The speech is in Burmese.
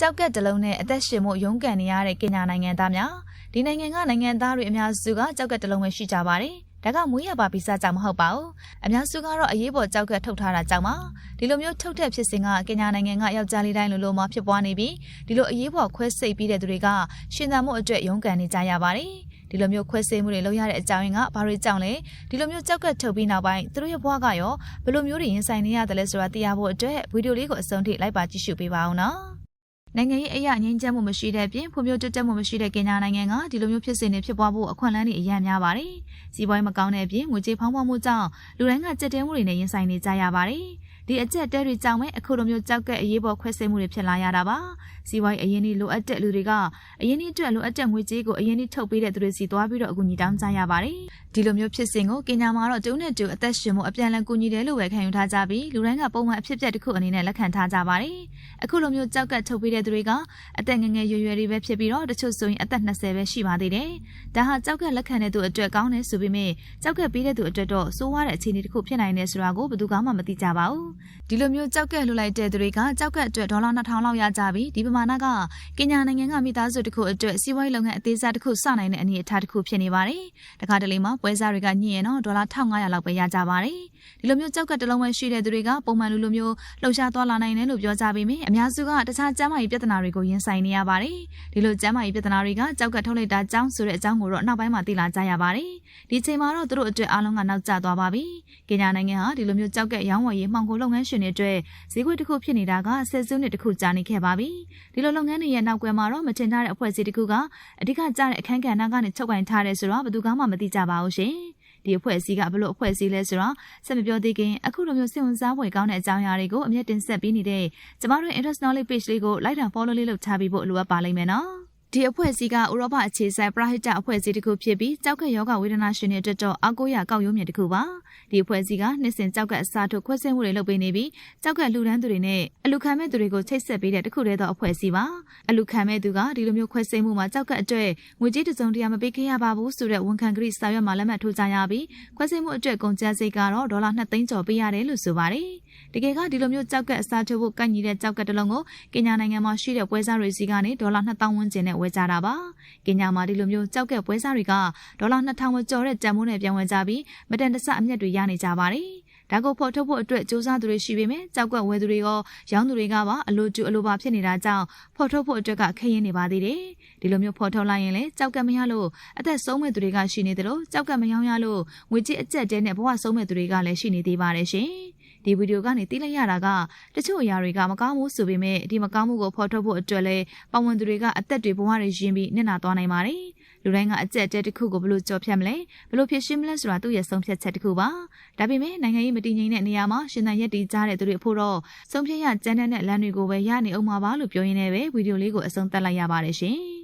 ကြောက်ကက်တလုံးနဲ့အသက်ရှင်မှုရုန်းကန်နေရတဲ့ကင်ညာနိုင်ငံသားများဒီနိုင်ငံကနိုင်ငံသားတွေအများစုကကြောက်ကက်တလုံးပဲရှိကြပါတယ်ဒါကမွေးရပါဗီဇကြောင့်မဟုတ်ပါဘူးအများစုကတော့အရေးပေါ်ကြောက်ကက်ထုတ်ထားတာကြောင့်ပါဒီလိုမျိုးထုတ်တဲ့ဖြစ်စဉ်ကကင်ညာနိုင်ငံကယောက်ျားလေးတိုင်းလိုလိုမှဖြစ်ပွားနေပြီးဒီလိုအရေးပေါ်ခွဲစိတ်ပြီးတဲ့သူတွေကရှင်သန်မှုအတွက်ရုန်းကန်နေကြရပါတယ်ဒီလိုမျိုးခွဲစိတ်မှုတွေလုပ်ရတဲ့အကြောင်းရင်းကဘာတွေကြောင့်လဲဒီလိုမျိုးကြောက်ကက်ထုတ်ပြီးနောက်ပိုင်းသူတို့ရဲ့ဘဝကရောဘယ်လိုမျိုးတွေရင်ဆိုင်နေရတယ်လဲဆိုတာသိရဖို့အတွက်ဗီဒီယိုလေးကိုအဆုံးထိလိုက်ပါကြည့်ရှုပေးပါအောင်နော် နိုင်ငံရေးအရာငြိမ်းချမ်းမှုမရှိတဲ့အပြင်ဖွံ့ဖြိုးတိုးတက်မှုမရှိတဲ့ကင်ညာနိုင်ငံကဒီလိုမျိုးဖြစ်စဉ်တွေဖြစ်ပွားဖို့အခွင့်အလမ်းတွေအများများပါတယ်။စီးပွားရေးမကောင်းတဲ့အပြင်ငွေကြေးဖောင်းပွားမှုကြောင့်လူတိုင်းကကြက်တဲမှုတွေနဲ့ရင်ဆိုင်နေကြရပါတယ်။ ဒီအကျက်တဲတွေကြောင့်ပဲအခုလိုမျိုးကြောက်ကက်အရေးပေါ်ခွဲစိတ်မှုတွေဖြစ်လာရတာပါ။စီးပွားရေးအရင်ကြီးလိုအပ်တဲ့လူတွေကအရင်ကြီးအတွက်လိုအပ်တဲ့ငွေကြေးကိုအရင်ကြီးထုတ်ပေးတဲ့သူတွေစီသွားပြီးတော့အကူအညီတောင်းကြရပါတယ်။ဒီလိုမျိုးဖြစ်စဉ်ကိုကင်ညာမှာတော့တူနဲ့တူအသက်ရှင်မှုအပြန်အလှန်ကူညီတယ်လို့ပဲခံယူထားကြပြီးလူတိုင်းကပုံမှန်အဖြစ်အပျက်တစ်ခုအနေနဲ့လက်ခံထားကြပါတယ်။အခုလိုမျိုးကြောက်ကက်ထုတ်ပေးတဲ့သူတွေကအသက်ငယ်ငယ်ရွယ်ရွယ်တွေပဲဖြစ်ပြီးတော့တချို့ဆိုရင်အသက်20ပဲရှိပါသေးတယ်။ဒါဟာကြောက်ကက်လက်ခံတဲ့သူအတွက်ကောင်းတယ်ဆိုပေမဲ့ကြောက်ကက်ပေးတဲ့သူအတွက်တော့စိုးဝါတဲ့အခြေအနေတစ်ခုဖြစ်နိုင်တယ်ဆိုတာကိုဘယ်သူမှမသိကြပါဘူး။ဒီလိုမျိုးကြောက်ကက်လှူလိုက်တဲ့သူတွေကကြောက်ကက်အတွက်ဒေါ်လာ2000လောက်ရကြပြီးဒီပမာဏကကင်ညာနိုင်ငံကမိသားစုတစ်ခုအတွက်စီးပွားရေးလုပ်ငန်းအသေးစားတစ်ခုစနိုင်တဲ့အနေအထားတစ်ခုဖြစ်နေပါတယ်။တခါတလေမှာပွဲစားတွေကညှိရင်တော့ဒေါ်လာ1500လောက်ပဲရကြပါတယ်။ဒီလိုမျိုးကြောက်ကက်တစ်လုံးပဲရှိတဲ့သူတွေကပုံမှန်လူလိုမျိုးလှုပ်ရှားသွားလာနိုင်တယ်လို့ပြောကြပေမယ့်အများစုကတခြားကျန်းမာရေးပြဿနာတွေကိုရင်ဆိုင်နေရပါတယ်။ဒီလိုကျန်းမာရေးပြဿနာတွေကကြောက်ကက်ထုတ်လိုက်တာကြောင့်ဆိုတဲ့အကြောင်းကိုတော့နောက်ပိုင်းမှာသိလာကြရပါတယ်။ဒီချိန်မှာတော့သူတို့အတွက်အားလုံးကနောက်ကျသွားပါပြီ။ကင်ညာနိုင်ငံဟာဒီလိုမျိုးကြောက်ကက်ရောင်းဝယ်ရေးမှောင်ခိုလုပ်ငန်းရှင်တွေအတွက်ဈေးကွက်တစ်ခုဖြစ်နေတာကဆယ်စုနှစ်တစ်ခုကြာနေခဲ့ပါပြီ။ဒီလိုလုပ်ငန်းတွေရဲ့နောက်ကွယ်မှာတော့မတင်ထားတဲ့အဖွဲ့အစည်းတစ်ခုကအဓိကကျတဲ့အခန်းကဏ္ဍကနေချုပ်ကင်ထားတယ်ဆိုတော့ဘယ်သူမှမသိကြပါဘူးရှင်။ဒီအဖွဲ့အစည်းကဘလို့အဖွဲ့အစည်းလဲဆိုတော့ဆက်မပြောသေးခင်အခုလိုမျိုးစိတ်ဝင်စားဖွယ်ကောင်းတဲ့အကြောင်းအရာတွေကိုအမြဲတင်ဆက်ပေးနေတဲ့ကျမတို့ Interest Knowledge Page လေးကိုလိုက်တာ follow လေးလုပ်ထားပြီးဖို့လိုအပ်ပါလိမ့်မယ်နော်။ ဒီအဖွဲ့အစည်းကဥရောပအခြေစိုက်ပရဟိတအဖွဲ့အစည်းတစ်ခုဖြစ်ပြီးကြောက်ကက်ယောဂဝေဒနာရှင်တွေအတွက်တော့အကိုရကောက်ရုံးမြစ်တစ်ခုပါဒီအဖွဲ့အစည်းကနှစ်စဉ်ကြောက်ကက်အစားထိုးခွဲဆဲမှုတွေလုပ်ပေးနေပြီးကြောက်ကက်လူဒန်းသူတွေနဲ့အလူခံမဲ့သူတွေကိုချိတ်ဆက်ပေးတဲ့တစ်ခုတည်းသောအဖွဲ့အစည်းပါအလူခံမဲ့သူကဒီလိုမျိုးခွဲစိတ်မှုမှာကြောက်ကက်အတွက်ငွေကြေးတစ်စုံတရာမပေးခဲ့ရပါဘူးဆိုတဲ့ဝန်ခံကတိစာရွက်မှာလက်မှတ်ထိုးကြရပြီးခွဲစိတ်မှုအတွက်ကုန်ကျစရိတ်ကတော့ဒေါ်လာ2သိန်းကျော်ပေးရတယ်လို့ဆိုပါတယ်တကယ်ကဒီလိုမျိုးကြောက်ကက်အစားထိုးဖို့ကန့်ညီတဲ့ကြောက်ကက်တစ်လုံးကိုကင်ညာနိုင်ငံမှာရှိတဲ့ပွဲစားတွေစီကနေဒေါ်လာ2000ဝန်းကျင်နဲ့ဝယ်ကြတာပါကင်ညာမှာဒီလိုမျိုးကြောက်ကက်ပွဲစားတွေကဒေါ်လာ2000ဝကျော်တဲ့တန်မိုးနဲ့ပြန်ဝင်ကြပြီးမတန်တဆအမျက်တွေရနေကြပါတယ်။ဒါကိုဖော်ထုတ်ဖို့အတွက်စူးစမ်းသူတွေရှိပေမဲ့ကြောက်ကက်ဝယ်သူတွေရောရောင်းသူတွေကပါအလိုကျအလိုပါဖြစ်နေတာကြောင့်ဖော်ထုတ်ဖို့အတွက်ကခရင်နေပါသေးတယ်။ဒီလိုမျိုးဖော်ထုတ်လိုက်ရင်လည်းကြောက်ကက်မရလို့အသက်ဆုံးမဲ့သူတွေကရှိနေတယ်လို့ကြောက်ကက်မယောင်းရလို့ငွေကြေးအကျက်တဲနဲ့ဘဝဆုံးမဲ့သူတွေကလည်းရှိနေသေးပါတယ်ရှင်။ ဒီဗီဒီယိုကနေသိလိုက်ရတာကတချို့အရာတွေကမကောင်းဘူးဆိုပေမဲ့ဒီမကောင်းမှုကိုဖော်ထုတ်ဖို့အတွက်လဲပဝန်သူတွေကအသက်တွေဘဝတွေရင်းပြီးနစ်နာသွားနိုင်ပါတယ်။လူတိုင်းကအကြက်တဲတစ်ခုကိုဘလို့ကြော်ဖြတ်မလဲဘလို့ဖြစ်ရှင်းမလဲဆိုတာသူ့ရဲ့ဆုံးဖြတ်ချက်တစ်ခုပါ။ဒါပေမဲ့နိုင်ငံရေးမတည်ငြိမ်တဲ့နေရာမှာရှင်သန်ရက်တည်ကြတဲ့သူတွေအဖို့တော့ဆုံးဖြတ်ရကြမ်းတဲ့လမ်းတွေကိုပဲရနေအောင်ပါပါလို့ပြောရင်းနဲ့ပဲဗီဒီယိုလေးကိုအဆုံးသတ်လိုက်ရပါတယ်ရှင်။